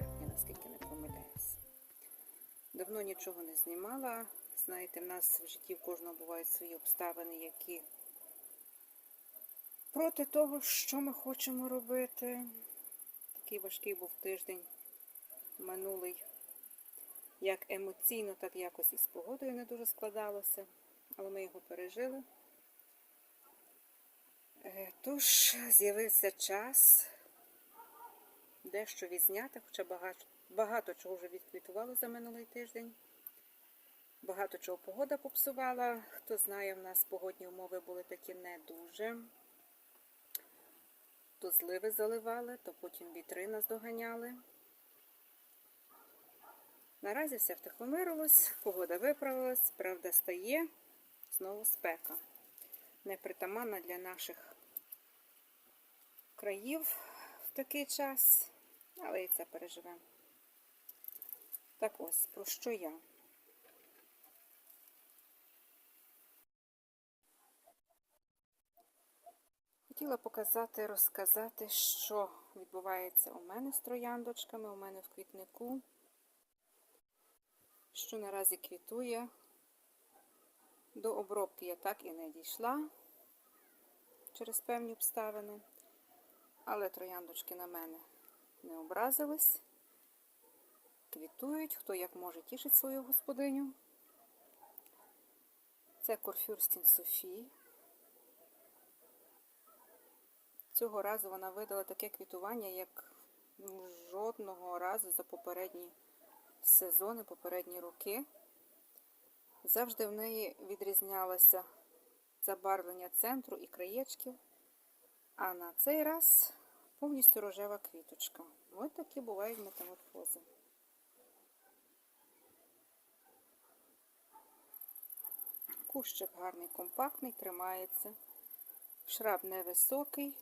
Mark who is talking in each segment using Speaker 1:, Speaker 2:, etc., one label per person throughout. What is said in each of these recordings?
Speaker 1: 27 серпня, наскільки не помиляюсь. Давно нічого не знімала. Знаєте, в нас в житті в кожного бувають свої обставини, які проти того, що ми хочемо робити. Такий важкий був тиждень минулий. Як емоційно, так якось і з погодою не дуже складалося, але ми його пережили. Е, Тож з'явився час дещо відзняти, хоча багато, багато чого вже відквітувало за минулий тиждень. Багато чого погода попсувала. Хто знає, в нас погодні умови були такі не дуже. То зливи заливали, то потім вітри нас доганяли. Наразі все втихомирилось, погода виправилась, правда стає, знову спека. Непритаманна для наших країв такий час, але і це переживемо. Так ось, про що я? Хотіла показати, розказати, що відбувається у мене з трояндочками, у мене в квітнику, що наразі квітує. До обробки я так і не дійшла через певні обставини, але трояндочки на мене не образились, квітують, хто як може тішить свою господиню. Це Корфюрстін Софії. Цього разу вона видала таке квітування, як жодного разу за попередні сезони, попередні роки. Завжди в неї відрізнялося забарвлення центру і краєчків, а на цей раз повністю рожева квіточка. Ось такі бувають метаморфози. Кущик гарний, компактний, тримається. Шраб невисокий.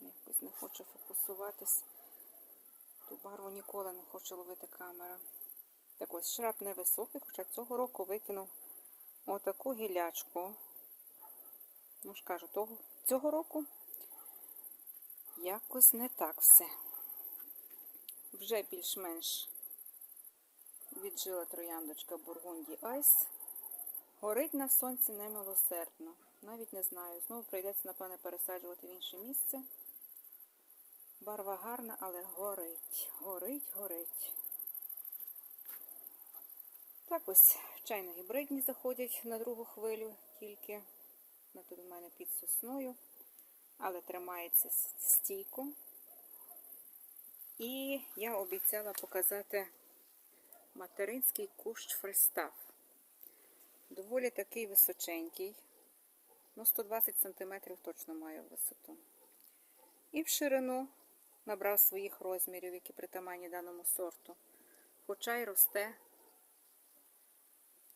Speaker 1: Якось не хоче фокусуватись. Ту барву ніколи не хоче ловити камера. Так ось шраб невисокий, хоча цього року викинув отаку гілячку. Ну ж кажу, того, цього року якось не так все. Вже більш-менш віджила трояндочка Бургунді Айс. Горить на сонці немилосердно. Навіть не знаю. Знову прийдеться, напевне, пересаджувати в інше місце. Барва гарна, але горить, горить, горить. Так ось чайно-гібридні заходять на другу хвилю, тільки на тут у мене під сосною, але тримається стійко. І я обіцяла показати материнський кущ фрестав. Доволі такий височенький, ну 120 см точно має висоту. І в ширину набрав своїх розмірів, які притаманні даному сорту. Хоча й росте,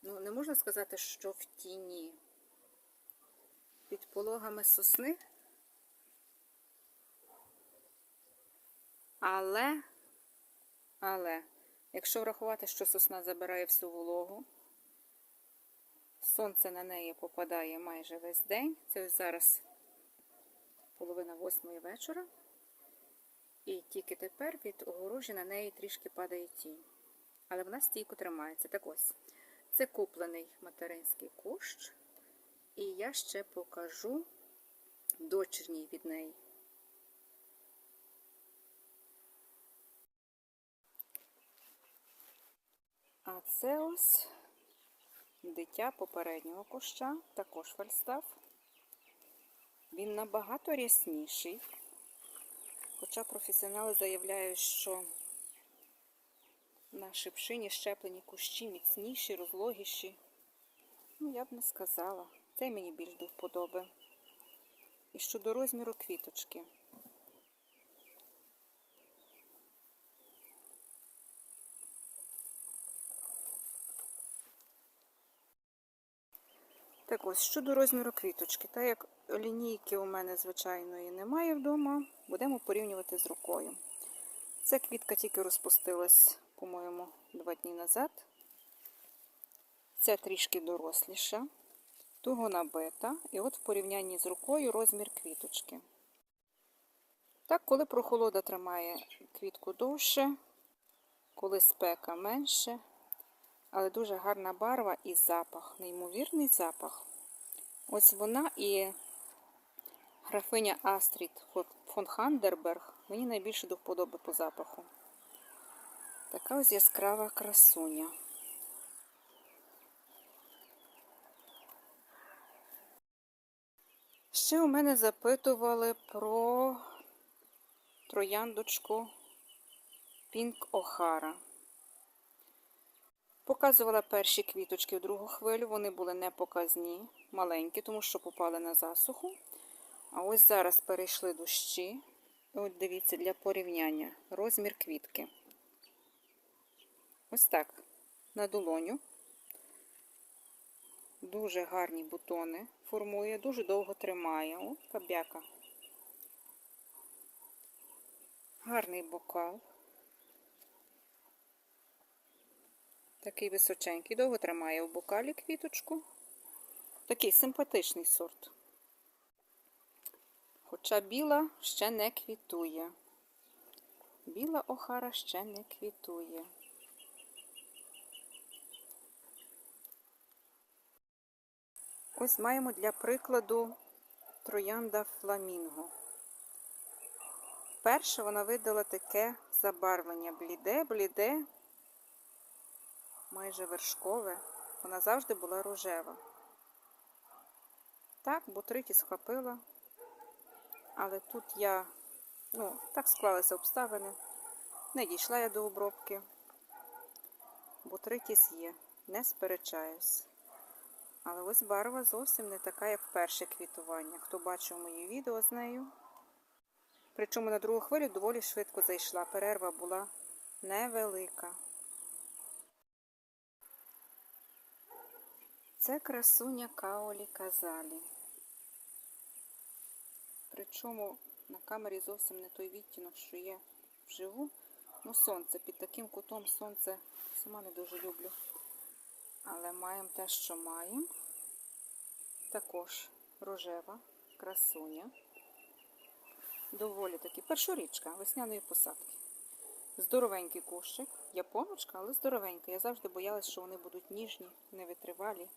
Speaker 1: ну, не можна сказати, що в тіні. Під пологами сосни. Але, але, якщо врахувати, що сосна забирає всю вологу, сонце на неї попадає майже весь день. Це зараз половина восьмої вечора. І тільки тепер від огорожі на неї трішки падає тінь. Але вона стійко тримається. Так ось, це куплений материнський кущ. І я ще покажу дочерній від неї. А це ось дитя попереднього куща, також фальстав. Він набагато рясніший. Хоча професіонали заявляють, що на шипшині щеплені кущі міцніші, розлогіші. Ну, я б не сказала. Цей мені більш до вподоби. І щодо розміру квіточки. Так ось, щодо розміру квіточки, так як лінійки у мене звичайної немає вдома, будемо порівнювати з рукою. Ця квітка тільки розпустилась, по-моєму, два дні назад. Ця трішки доросліша. Туго набита. І от в порівнянні з рукою розмір квіточки. Так, коли прохолода тримає квітку довше, коли спека менше, але дуже гарна барва і запах, неймовірний запах. Ось вона і графиня Астрід фон Хандерберг мені найбільше до вподоби по запаху. Така ось яскрава красуня. Ще у мене запитували про трояндочку Пінк Охара. Показувала перші квіточки в другу хвилю, вони були не показні, маленькі, тому що попали на засуху. А ось зараз перейшли дощі. От дивіться, для порівняння розмір квітки. Ось так, на долоню. Дуже гарні бутони формує, дуже довго тримає. О, кабяка. Гарний бокал. Такий височенький, довго тримає в бокалі квіточку. Такий симпатичний сорт. Хоча біла ще не квітує. Біла охара ще не квітує. Ось маємо для прикладу троянда фламінго. Перше вона видала таке забарвлення бліде-бліде, майже вершкове. Вона завжди була рожева. Так, бутриті схопила. Але тут я, ну, так склалися обставини. Не дійшла я до обробки. Ботритіс є, не сперечаюсь. Але ось барва зовсім не така, як перше квітування. Хто бачив мої відео з нею. Причому на другу хвилю доволі швидко зайшла. Перерва була невелика. Це красуня Каолі Казалі. Причому на камері зовсім не той відтінок, що є вживу. Ну, сонце. Під таким кутом сонце сама не дуже люблю. Але маємо те, що маємо. Також рожева красуня. Доволі таки першорічка весняної посадки. Здоровенький кущик. Японочка, але здоровенька. Я завжди боялась, що вони будуть ніжні, невитривалі.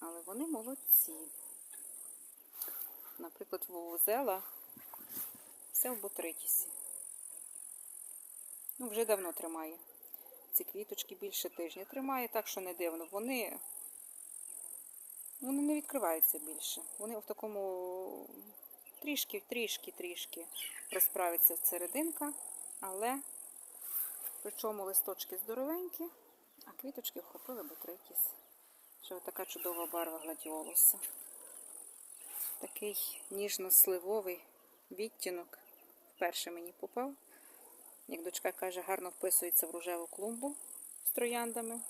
Speaker 1: Але вони молодці. Наприклад, вовузела все в ботритісі. Ну, вже давно тримає. Ці квіточки більше тижня тримає, так що не дивно. Вони вони не відкриваються більше. Вони в такому трішки, трішки, трішки розправиться серединка, але причому листочки здоровенькі, а квіточки вхопили ботритіс. Ще така чудова барва гладіолуса. Такий ніжно-сливовий відтінок вперше мені попав. Як дочка каже, гарно вписується в рожеву клумбу з трояндами.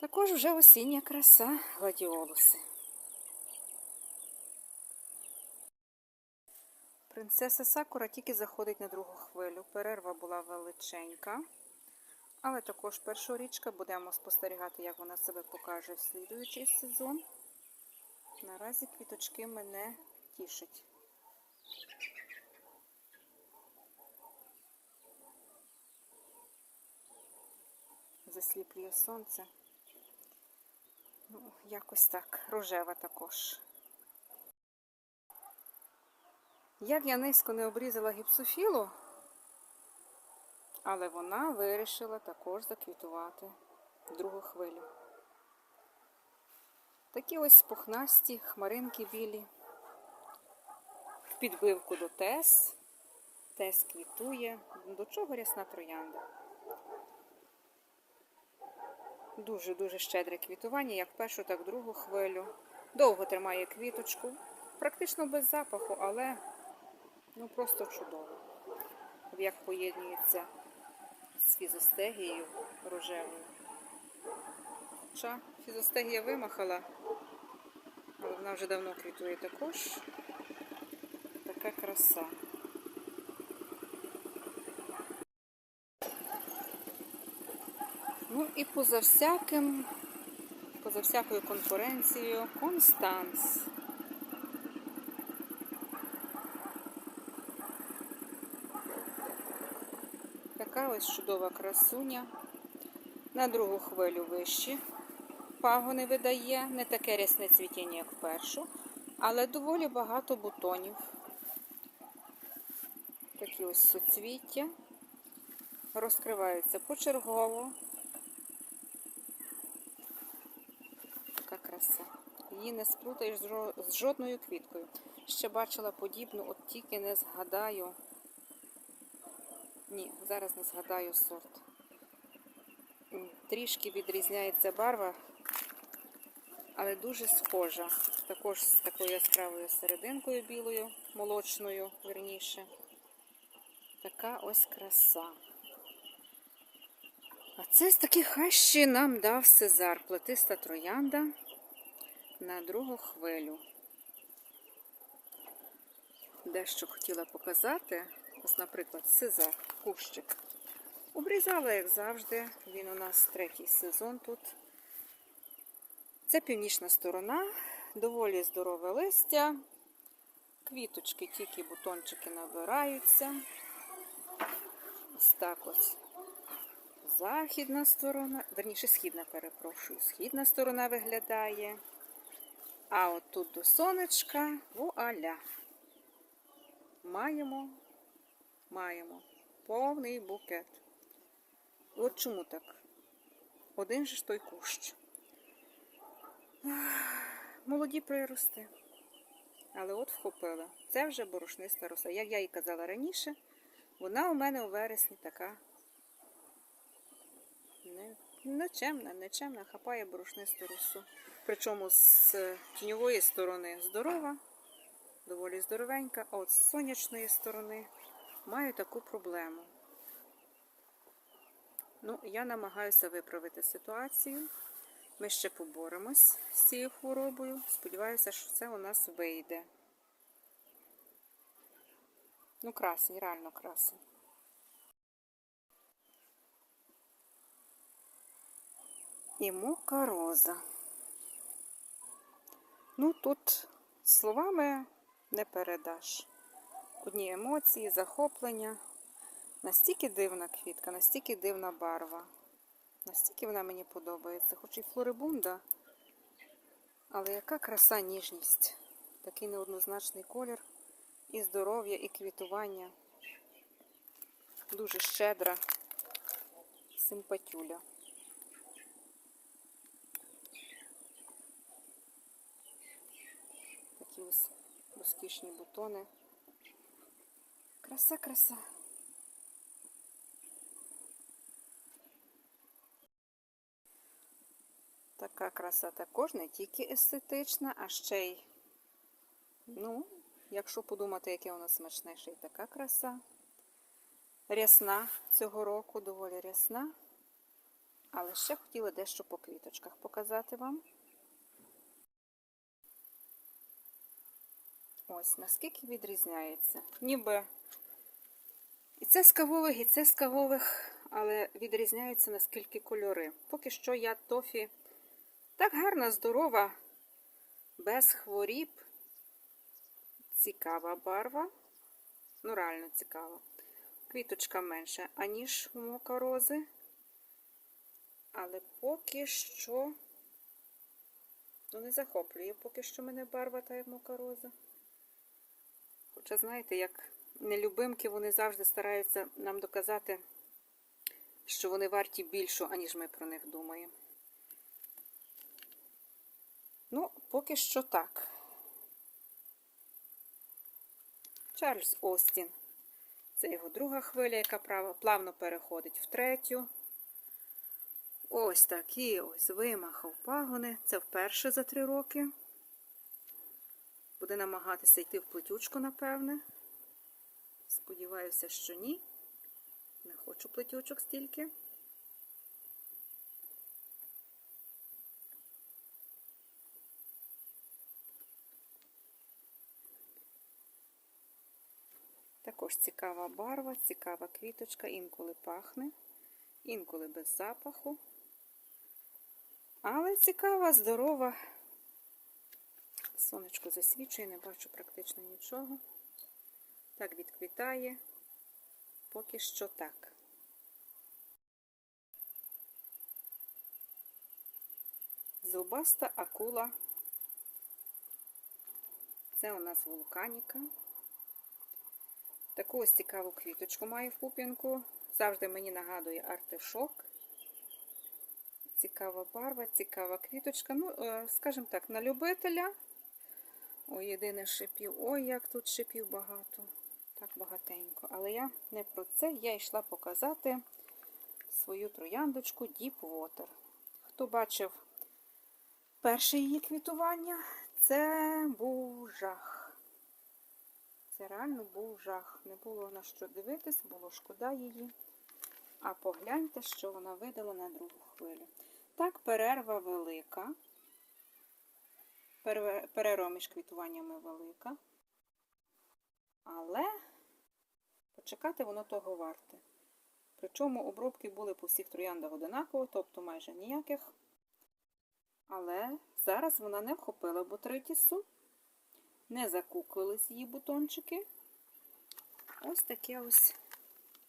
Speaker 1: Також вже осіння краса гладіолуси. Принцеса Сакура тільки заходить на другу хвилю. Перерва була величенька. Але також першорічка будемо спостерігати, як вона себе покаже в слідуючий сезон. Наразі квіточки мене тішать. Засліплює сонце. Ну, якось так, рожева також. Як я низько не обрізала гіпсофілу, але вона вирішила також заквітувати другу хвилю. Такі ось пухнасті хмаринки білі. В підбивку до тес. Тес квітує. До чого рясна троянда. Дуже-дуже щедре квітування, як першу, так другу хвилю. Довго тримає квіточку. Практично без запаху, але ну просто чудово. Як поєднується з фізостегією рожевою. Хоча фізостегія вимахала, але вона вже давно квітує також. Така краса. Ну і поза всяким, поза всякою конкуренцією Констанс. Така ось чудова красуня. На другу хвилю вищі пагони видає, не таке рясне цвітіння, як в першу, але доволі багато бутонів. Такі ось суцвіття. Розкриваються почергово. Така. Її не сплутаєш з жодною квіткою. Ще бачила подібну, от тільки не згадаю. Ні, зараз не згадаю сорт. Трішки відрізняється барва, але дуже схожа. Також з такою яскравою серединкою білою, молочною, верніше. Така ось краса. А це з таких хащі нам дав Сезар, плетиста троянда на другу хвилю. Дещо хотіла показати. Ось, наприклад, Сезар, кущик. Обрізала, як завжди. Він у нас третій сезон тут. Це північна сторона, доволі здорове листя. Квіточки, тільки бутончики набираються. Ось так ось. Західна сторона, верніше східна, перепрошую, східна сторона виглядає. А от тут до сонечка вуаля. Маємо, маємо повний букет. От чому так? Один же ж той кущ. Молоді прирости. Але от вхопила. Це вже борошниста роса. Як я і казала раніше, вона у мене у вересні така нечемна, нечемна, хапає борошнисту росу. Причому з тіньової сторони здорова, доволі здоровенька, а от з сонячної сторони маю таку проблему. Ну, я намагаюся виправити ситуацію. Ми ще поборемось з цією хворобою. Сподіваюся, що це у нас вийде. Ну, красень, реально красень. І мука роза. Ну, тут словами не передаш. Одні емоції, захоплення. Настільки дивна квітка, настільки дивна барва. Настільки вона мені подобається. Хоч і флорибунда, але яка краса ніжність. Такий неоднозначний колір. І здоров'я, і квітування. Дуже щедра, симпатюля. Ось розкішні бутони. Краса, краса. Така краса також не тільки естетична, а ще й, ну, якщо подумати, яке у нас смачне, ще й така краса. Рясна цього року, доволі рясна. Але ще хотіла дещо по квіточках показати вам. Ось наскільки відрізняється. Ніби і це з кавових, і це з кавових, але відрізняються наскільки кольори. Поки що я тофі так гарна, здорова, без хворіб. Цікава барва. Ну, реально цікава. Квіточка менша, аніж у мокорози. Але поки що, ну, не захоплює, поки що мене барва та як мокороза. Хоча, знаєте, як нелюбимки, вони завжди стараються нам доказати, що вони варті більшого, аніж ми про них думаємо. Ну, поки що так. Чарльз Остін. Це його друга хвиля, яка плавно переходить в третю. Ось такі ось вимахав пагони. Це вперше за три роки. Буде намагатися йти в плетючку, напевне. Сподіваюся, що ні. Не хочу плетючок стільки. Також цікава барва, цікава квіточка, інколи пахне, інколи без запаху. Але цікава, здорова. Сонечко засвічує, не бачу практично нічого. Так відквітає. Поки що так. Зубаста акула. Це у нас вулканіка. Таку ось цікаву квіточку має в пуп'янку. Завжди мені нагадує артишок. Цікава барва, цікава квіточка. Ну, е, скажімо так, на любителя. Ой, єдине шипів. Ой, як тут шипів багато. Так багатенько. Але я не про це. Я йшла показати свою трояндочку Deep Water. Хто бачив перше її квітування, це був жах. Це реально був жах. Не було на що дивитись, було шкода її. А погляньте, що вона видала на другу хвилю. Так, перерва велика. Пере- Перерва між квітуваннями велика. Але почекати воно того варте. Причому обробки були по всіх трояндах одинаково, тобто майже ніяких. Але зараз вона не вхопила ботритісу, не закуклились її бутончики. Ось таке ось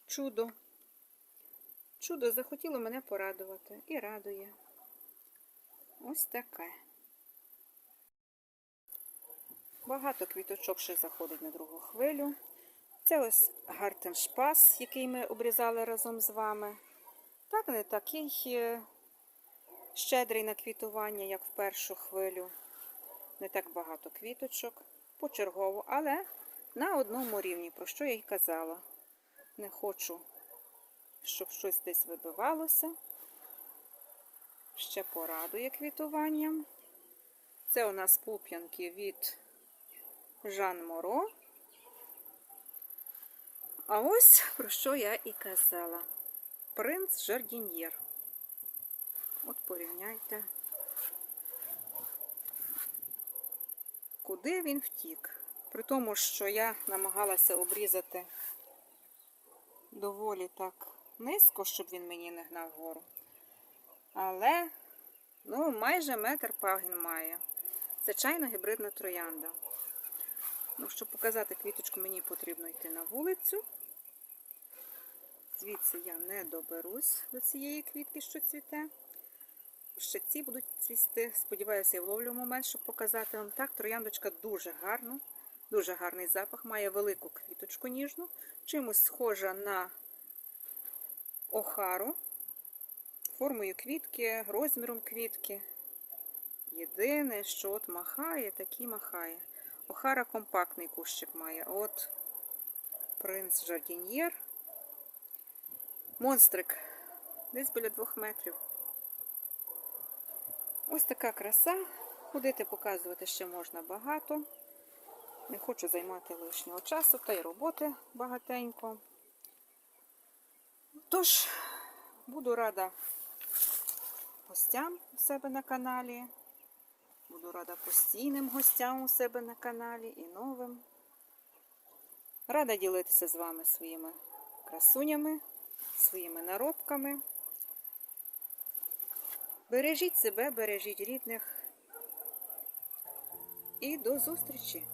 Speaker 1: чудо. Чудо захотіло мене порадувати і радує. Ось таке. Багато квіточок ще заходить на другу хвилю. Це ось гартеншпас, який ми обрізали разом з вами. Так, не такий щедрий на квітування, як в першу хвилю. Не так багато квіточок, почергово, але на одному рівні, про що я й казала. Не хочу, щоб щось десь вибивалося. Ще порадує квітуванням. Це у нас пуп'янки від Жан Моро. А ось про що я і казала. Принц Жардін'єр. От порівняйте, куди він втік. При тому, що я намагалася обрізати доволі так низько, щоб він мені не гнав вгору. Але, ну, майже метр пагін має. Звичайно, гібридна троянда. Ну, щоб показати квіточку, мені потрібно йти на вулицю. Звідси я не доберусь до цієї квітки, що цвіте. Ще ці будуть цвісти. Сподіваюся, я вловлю момент, щоб показати вам так. Трояндочка дуже гарна, дуже гарний запах, має велику квіточку ніжну, чимось схожа на охару, формою квітки, розміром квітки. Єдине, що от махає, так і махає. Охара компактний кущик має. От принц Жардін'єр. Монстрик. Десь біля двох метрів. Ось така краса. Ходити показувати ще можна багато. Не хочу займати лишнього часу, та й роботи багатенько. Тож, буду рада гостям у себе на каналі. Буду рада постійним гостям у себе на каналі і новим. Рада ділитися з вами своїми красунями, своїми наробками. Бережіть себе, бережіть рідних. І до зустрічі!